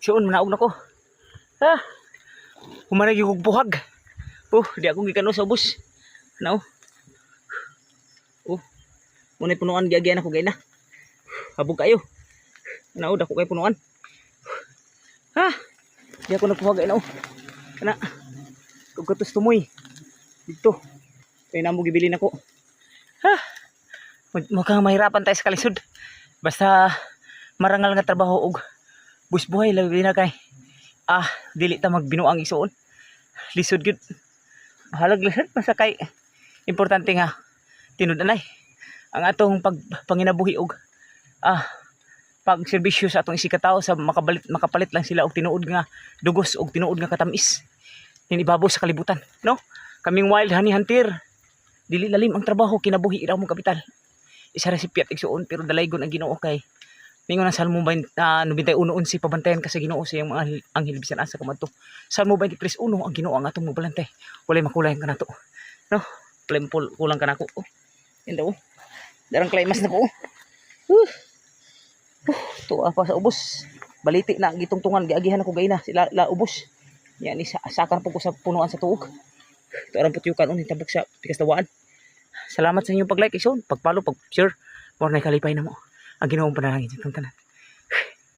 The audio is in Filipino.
Siyon, manaog na ko. Ha? Humanag yung buhag. Oh, di ako gikano sa ubos. Ano? Oh. Muna punuan giagyan ako gay na. Habog kayo. Ano, dako kay punuan. Ha? Di ako nagpuhag ay na. Kana. Kung katos tumoy. Dito. Kaya na mo gibilin ako. Ha? Mag- Mukhang mahirapan tayo sa kalisod. Basta marangal nga trabaho og busbuhay labi na kay. Ah dili ta magbinuang isuon. Lisod gud. Halag lisod kay. Importante nga tinud-anay ang atong pag panginabuhi og ah pag serbisyo sa atong isikataw sa makabalit makapalit lang sila og tinuod nga dugos og tinuod nga katamis. Ninibabaw sa kalibutan no? Kaming wild honey hunter. Dili lalim ang trabaho kinabuhi iraw mong kapital. Isa ra si Piat igsuon pero dalaygon ang Ginoo kay Ningon ang Salmo 20 uh, 91 si pabantayan ka sa Ginoo sa mga anghel- bisan asa kamadto. Salmo 23 uno ang Ginoo ang atong mobalante. Walay makulay ka nato. No? Mapul- kulang ka nako. Oh. Daw. oh. Darang climax na ko. oh. Uh. Uh, tuwa pa sa ubos. Baliti na gitungtungan giagihan ako gayna sila la ubos. Yan ni sa sakar po ko sa punuan sa tuog. Ito arang putyukan unin tabok sa tikas tawaan. Salamat sa inyong pag-like, ison, pag-follow, pag-share. More na kalipay na mo. Ang ginawang panalangin sa tanan.